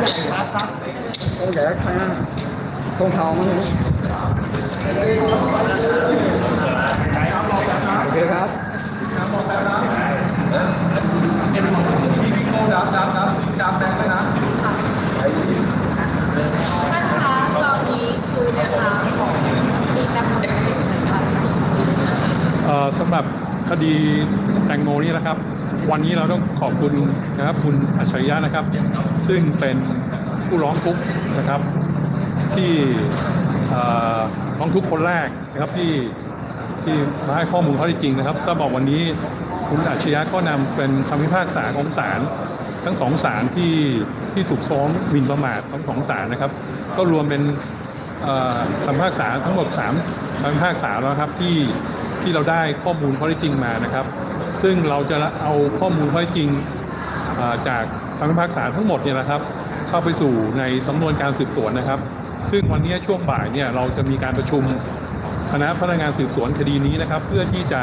ใหญ่ครับครับโอ้ใหญ่ข้างหน้าตรงท้ามันเลยโอเคครับท่านคะตอนนี้คือนะคะมีกำหนดการเหมือนกันเอ่อสำหรับคดีแตงโมนี่นะครับ วันนี้เราต้องขอบคุณนะครับคุณอัจฉริยะนะครับ ซึ่งเป็นผู้ร้องทุกข์นะครับ ที่ร้องทุกข์คนแรกนะครับที่ที่มาให้ข้อมูลข้อเท็จจริงนะครับก็บอกวันนี้คุณอัจฉริยะก็นำเป็นคำพิพากษาของศาลทั้งสองศาลที่ที่ถูกฟ้องหมิ่นประมาททั้งสองศาลนะครับ ก็รวมเป็นคำพิพากษาทั้งหมด3คำพิพากษาแล้วครับที่ที่เราได้ข้อมูลข้อเท็จจริงมานะครับ ซึ่งเราจะเอาข้อมูลข้อจริงจากคำพิพากษาทั้งหมดเนี่ยนะครับ เข้าไปสู่ในสำนวนการสืบสวนนะครับ ซึ่งวันนี้ช่วงบ่ายเนี่ยเราจะมีการประชุมคณะพนักงานสืบสวนคดีนี้นะครับ เพื่อที่จะ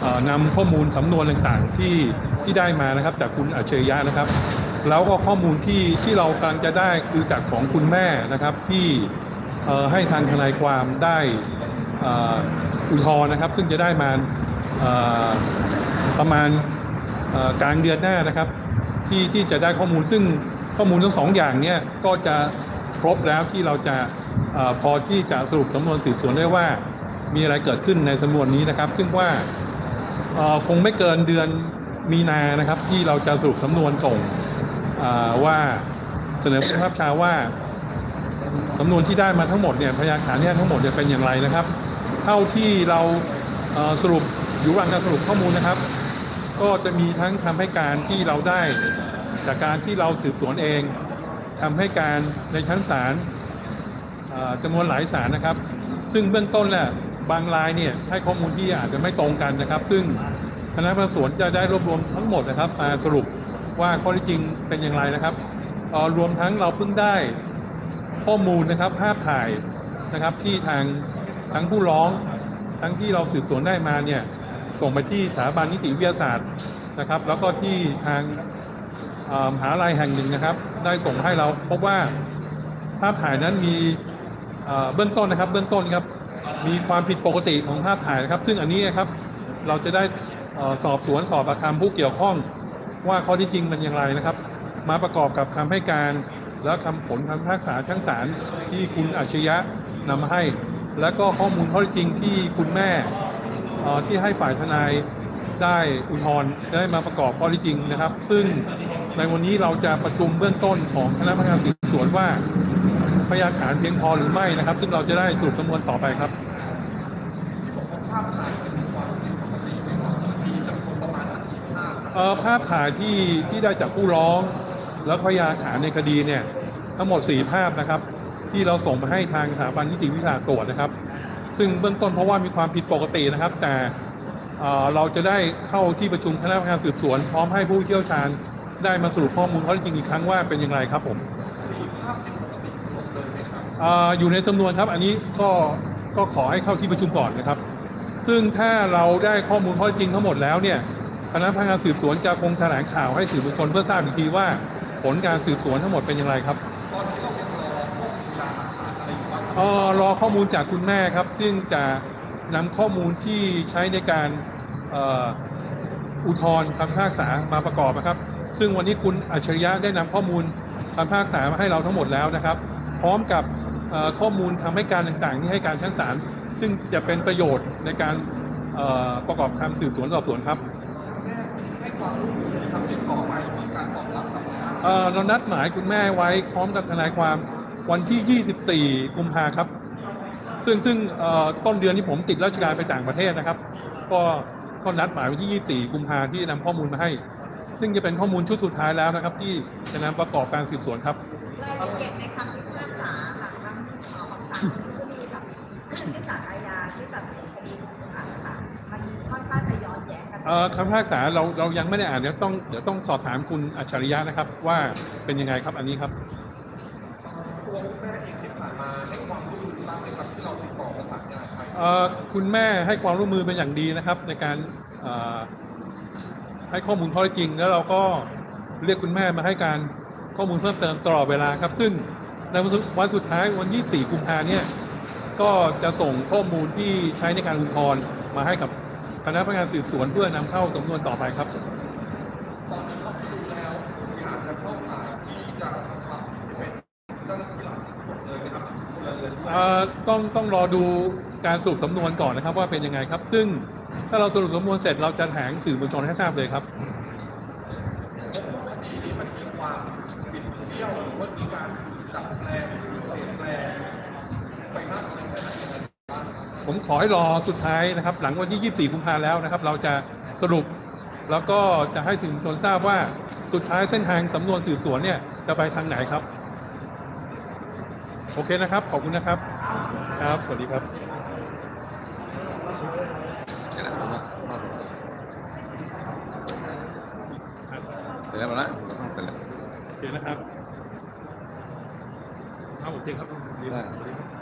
เอ่อนำข้อมูลสำนวนต่างๆที่ที่ได้มานะครับ จากคุณอัจฉริยะนะครับ แล้วก็ข้อมูลที่ที่เรากำลังจะได้คือจากของคุณแม่นะครับที่ให้ทางทนายความได้อุทธรณ์นะครับ ซึ่งจะได้มา ประมาณกลางเดือนหน้านะครับที่ที่จะได้ข้อมูลซึ่งข้อมูลทั้งสองอย่างเนี่ยก็จะครบแล้วที่เราจะอพอที่จะสรุปสำนวนสืบสวนได้ว่ามีอะไรเกิดขึ้นในสำนวนนี้นะครับ ซึ่งว่าคงไม่เกินเดือนมีนานะครับ ที่เราจะสรุปสำนวนส่งว่าเสนอผู้บังคับบัญชาว่าสำนวนที่ได้มาทั้งหมดเนี่ยพยานฐานเนี่ยทั้งหมดเนี่ยเป็นอย่างไรนะครับ เท่าที่เราสรุป อยู่ระหว่างการสรุปข้อมูลนะครับ ก็จะมีทั้งคำให้การที่เราได้จากการที่เราสืบสวนเองคำให้การในชั้นศาลจำนวนหลายศาลนะครับ ซึ่งเบื้องต้นแหละบางรายเนี่ยให้ข้อมูลที่อาจจะไม่ตรงกันนะครับ ซึ่งคณะพนักงานสวนจะได้รวบรวมทั้งหมดนะครับมาสรุปว่าข้อท็จจริงเป็นอย่างไรนะครับรวมทั้งเราเพิ่งได้ข้อมูลนะครับภาพถ่ายนะครับที่ทางทั้งผู้ร้องทั้งที่เราสืบสวนได้มาเนี่ย ส่งไปที่สถาบันนิติวิทยาศาสตร์นะครับ แล้วก็ที่ทางมหาลัยแห่งหนึ่งนะครับ ได้ส่งให้เราพบว่าภาพถ่ายนั้นมีเบื้องต้นนะครับ เบื้องต้นครับมีความผิดปกติของภาพถ่ายนะครับ ซึ่งอันนี้นะครับเราจะได้สอบสวนสอบปากคำผู้เกี่ยวข้อง ว่าข้อที่จริงมันอย่างไรนะครับ มาประกอบกับคำให้การแล้วคำผลคำพิพากษาชั้นศาลที่คุณอัจฉริยะนำมาให้ แล้วก็ข้อมูลข้อท็จจริงที่คุณแม่ ที่ให้ฝ่ายทนายได้อุทธรณ์ได้มาประกอบข้อเท็จจริงนะครับ ซึ่งในวันนี้เราจะประชุมเบื้องต้นของคณะพนักงานสืบสวนว่าพยานฐานเพียงพอหรือไม่นะครับ ซึ่งเราจะได้สรุปสำนวนต่อไปครับเอ่อภาพถ่ายที่ที่ได้จากผู้ร้อง แล้วพยานฐานในคดีเนี่ยทั้งหมด 4 ภาพนะครับ ที่เราส่งไปให้ทางสถาบันนิติวิทยาศาสตร์ตรวจนะครับ ซึ่งเบื้องต้นเพราะว่ามีความผิดปกตินะครับ แต่เอ่อเราจะได้เข้าที่ประชุมคณะกรรมการสืบสวน พร้อมให้ผู้เชี่ยวชาญได้มาสรุปข้อมูลข้อเท็จจริงอีกครั้งว่าเป็นอย่างไรครับผมเอ่ออยู่ในสำนวนครับอันนี้ก็ก็ขอให้เข้าที่ประชุมก่อนนะครับ ซึ่งถ้าเราได้ข้อมูลข้อเท็จจริงทั้งหมดแล้วเนี่ยคณะพนักงานสืบสวนจะคงแถลงข่าวให้สื่อมวลชนเพื่อทราบอีกทีว่า ผลการสืบสวนทั้งหมดเป็นอย่างไรครับ เอ่อรอข้อมูลจากคุณแม่ครับ ซึ่งจะนำข้อมูลที่ใช้ในการเอ่ออุทธรณ์คำพิพากษามาประกอบนะครับ ซึ่งวันนี้คุณอัจฉริยะได้นำข้อมูลคำพิพากษามาให้เราทั้งหมดแล้วนะครับ พร้อมกับเอ่อข้อมูลคำให้การต่างๆที่ให้การชั้นศาลซึ่งจะเป็นประโยชน์ในการเอ่อประกอบคำสืบสวนสอบสวนครับเอ่อเรานัดหมายคุณแม่ไว้พร้อมกับทนายความ วันที่ 24 กุมภาครับ ซึ่งซึ่งเอ่อต้นเดือนที่ผมติดราชการไปต่างประเทศนะครับ ก็ก็นัดหมายวันที่ 24 กุมภาที่จะนำข้อมูลมาให้ ซึ่งจะเป็นข้อมูลชุดสุดท้ายแล้วนะครับ ที่จะนำประกอบการสืบสวนครับรายละเอียดในคำพิพากษาค่ะทั้งเอ่อของศาลนนทบุรีกับที่ศาลอาญาที่ตัดสินคดีของศาลค่ะมันค่อนข้างจะย้อนแย้งกันเอ่อคำพิพากษาเราเรายังไม่ได้อ่านเดี๋ยวต้องเดี๋ยวต้องสอบถามคุณอัจฉริยะนะครับ ว่าเป็นยังไงครับอันนี้ครับ ตัวคุณแม่เองที่ผ่านมาให้ความร่วมมือบ้างไหมครับที่เราติดต่อประสานงานไปคุณแม่ให้ความร่วมมือเป็นอย่างดีนะครับ ในการให้ข้อมูลข้อเท็จจริง แล้วเราก็เรียกคุณแม่มาให้การข้อมูลเพิ่มเติมตลอดเวลาครับ ซึ่งในวันสุดท้ายวัน24กุมภาเนี่ยก็จะส่งข้อมูลที่ใช้ในการอุทธรณ์มาให้กับคณะพนักงานสืบสวนเพื่อนำเข้าสำนวนต่อไปครับ ต้องต้องรอดูการสรุปสำนวนก่อนนะครับ ว่าเป็นยังไงครับ ซึ่งถ้าเราสรุปสำนวนเสร็จเราจะแถงสื่อมวลชนให้ทราบเลยครับคดีนี้มันมีความบิดเบี้ยวหรือว่ามีการดัดแปลงเปลี่ยนแปลงไปน้อยแค่ไหนยังไงบ้างครับผมขอให้รอสุดท้ายนะครับ หลังวันที่ 24กุมภาแล้วนะครับ เราจะสรุปแล้วก็จะให้สื่อมวลชนทราบว่าสุดท้ายเส้นทางสำนวนสืบสวนเนี่ยจะไปทางไหนครับ โอเคนะครับ ขอบคุณนะครับ ครับ สวัสดีครับเดี๋ยวนะผมว่าเสร็จแล้วหมดละเสร็จแล้วโอเคนะครับครับโอเคครับดีได้สวัสดีครับ